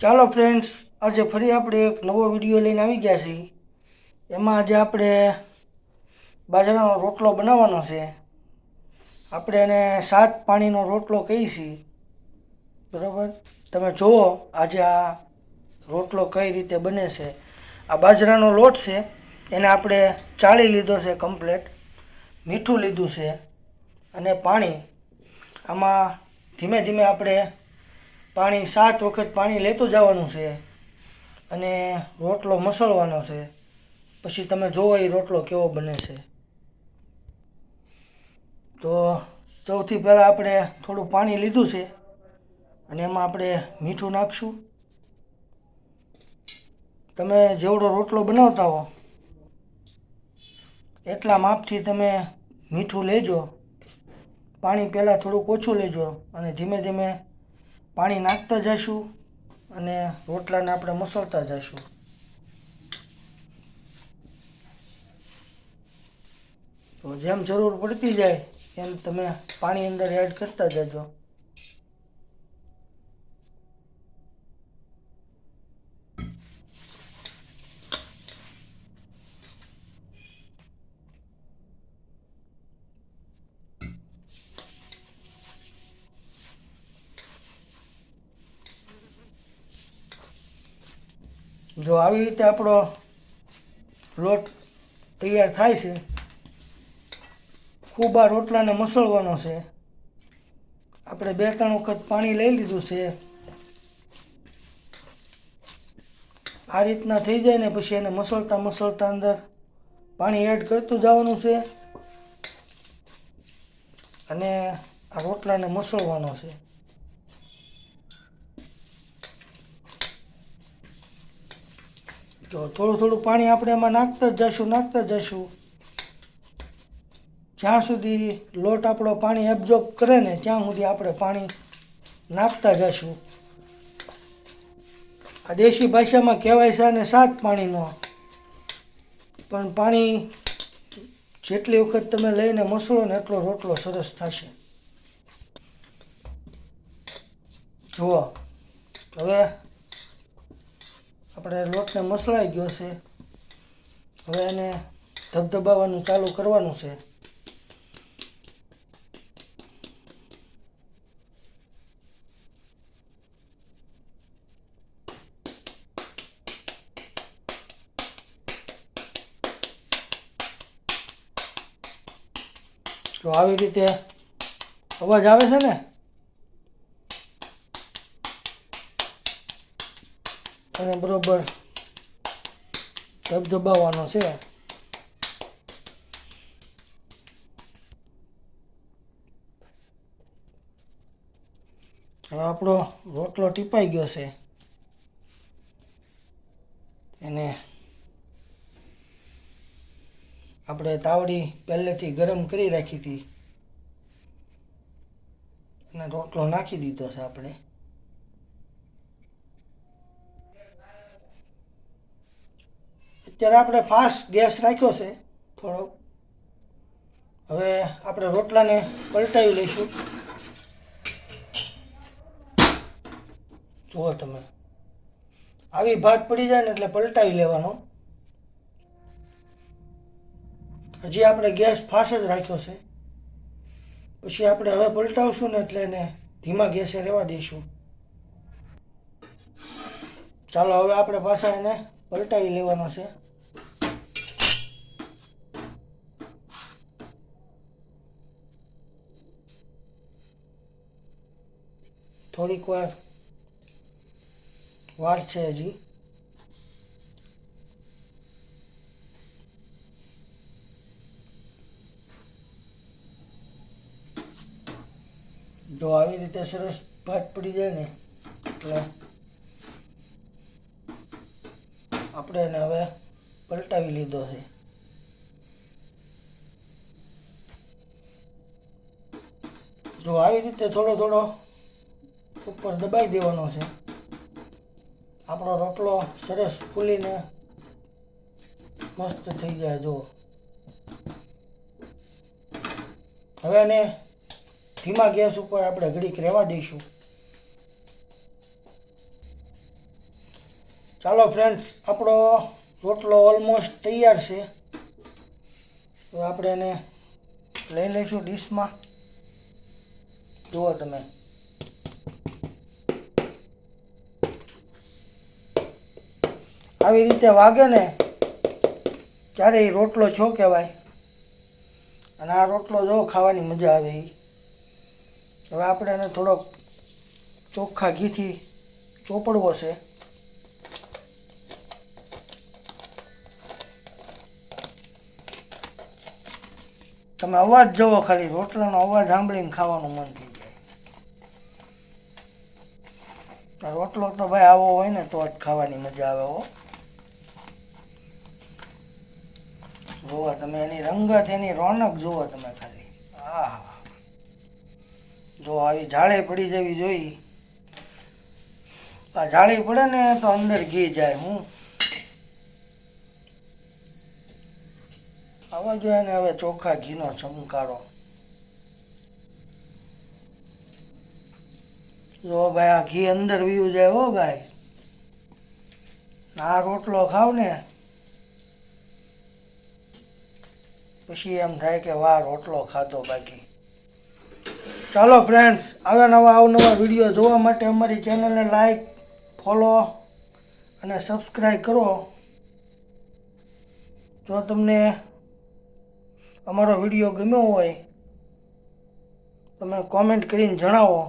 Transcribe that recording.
ચાલો ફ્રેન્ડ્સ આજે ફરી આપણે એક નવો વીડિયો લઈને આવી ગયા છીએ. એમાં આજે આપણે બાજરાનો રોટલો બનાવવાનો છે. આપણે એને સાત પાણીનો રોટલો કહીએ છીએ. બરાબર? તમે જુઓ, આજે આ રોટલો કઈ રીતે બને છે. આ બાજરાનો લોટ છે, એને આપણે ચાળી લીધો છે કમ્પ્લેટ મીઠું લીધું છે અને પાણી. આમાં ધીમે ધીમે આપણે પાણી, સાત વખત પાણી લેતું જવાનું છે અને રોટલો મસળવાનો છે. પછી તમે જોવો એ રોટલો કેવો બને છે. તો સૌથી પહેલાં આપણે થોડું પાણી લીધું છે અને એમાં આપણે મીઠું નાખશું. તમે જેવડો રોટલો બનાવતા હો એટલા માપથી તમે મીઠું લેજો. પાણી પહેલાં થોડુંક ઓછું લેજો અને ધીમે ધીમે પાણી નાખતા જઈશું અને રોટલાને આપણે મસળતા જઈશું તો જેમ જરૂર પડતી જાય એમ તમે પાણી અંદર એડ કરતા જજો. જો આવી રીતે આપણો લોટ તૈયાર થાય છે, ખૂબ આ રોટલાને મસળવાનો છે. આપણે બે ત્રણ વખત પાણી લઈ લીધું છે. આ રીતના થઈ જાય ને પછી એને મસળતા મસળતા અંદર પાણી એડ કરતું જવાનું છે અને આ રોટલાને મસળવાનો છે. તો થોડું થોડું પાણી આપણે એમાં નાખતા જઈશું નાખતા જઈશું જ્યાં સુધી લોટ આપણો પાણી એબ્ઝોર્બ કરે ને, ત્યાં સુધી આપણે પાણી નાખતા જઈશું આ દેશી ભાષામાં કહેવાય છે અને સાત પાણીનો. પણ પાણી જેટલી વખત તમે લઈને મસળો ને એટલો રોટલો સરસ થશે. જુઓ, હવે આપણે લોટને મસળાઈ ગયો છે. હવે એને ધબધબાવવાનું ચાલુ કરવાનું છે. તો આવી રીતે અવાજ આવે છે ને? અને બરોબર ધબધબાવવાનો છે. હવે આપણો રોટલો ટીપાઈ ગયો છે. એને આપણે તાવડી પહેલેથી ગરમ કરી રાખી હતી. અને રોટલો નાખી દીધો છે આપણે. અત્યારે આપણે ફાસ્ટ ગેસ રાખ્યો છે, થોડો. હવે આપણે રોટલાને પલટાવી લઈશું. જુઓ તમે. આવી ભાત પડી જાય ને એટલે પલટાવી લેવાનો. હજી આપણે ગેસ ફાસ્ટ જ રાખ્યો છે. પછી આપણે હવે પલટાવશું ને એટલે એને ધીમા ગેસે રહેવા દઈશું. ચાલો, હવે આપણે પાછા એને પલટાવી લેવાનો છે. થોડીક વાર વાર છે હજી. જો આવી રીતે સરસ ભાત પડી જાય ને, એટલે આપણે એને હવે પલટાવી લીધો છે. જો આવી રીતે થોડો થોડો ઉપર દબાઈ દેવાનો છે. આપણો રોટલો સરસ ફૂલીને મસ્ત થઈ જાય જો હવે એને ધીમા ગેસ ઉપર આપણે ઘડીક રહેવા દઈશું. ચાલો ફ્રેન્ડ્સ આપણો રોટલો ઓલમોસ્ટ તૈયાર છે. તો આપણે એને લઈ લઈશું ડીશમાં જુઓ તમે. આવી રીતે વાગે ને ત્યારે એ રોટલો છો કહેવાય. અને આ રોટલો જો ખાવાની મજા આવે એ હવે આપણે એને થોડોક ચોખ્ખા ઘીથી ચોપડવો છે. તમે અવાજ જુઓ ખાલી, રોટલાનો અવાજ સાંભળીને ખાવાનું મન થઈ જાય. રોટલો તો ભાઈ આવો હોય ને તો જ ખાવાની મજા આવે હો. જુઓ તમે એની રંગત એની રોનક જુઓ તમે ખાલી. આહ. જો આવી જાળે પડી જવી જોઈ. આ જાળી પડે ને તો અંદર ઘી જાય હું. આવા જોઈએ ને હવે ચોખ્ખા ઘીનો ચમકારો. જો ભાઈ આ ઘી અંદર વીયું જાય હો ભાઈ. આ રોટલો ખાવ ને. પછી એમ થાય કે વાહ, રોટલો ખાધો બાકી. ચાલો ફ્રેન્ડ્સ આવા નવા અવનવા વીડિયો જોવા માટે અમારી ચેનલને લાઈક ફોલો અને સબસ્ક્રાઈબ કરો. જો તમને અમારો વીડિયો ગમ્યો હોય, તમે કોમેન્ટ કરીને જણાવો.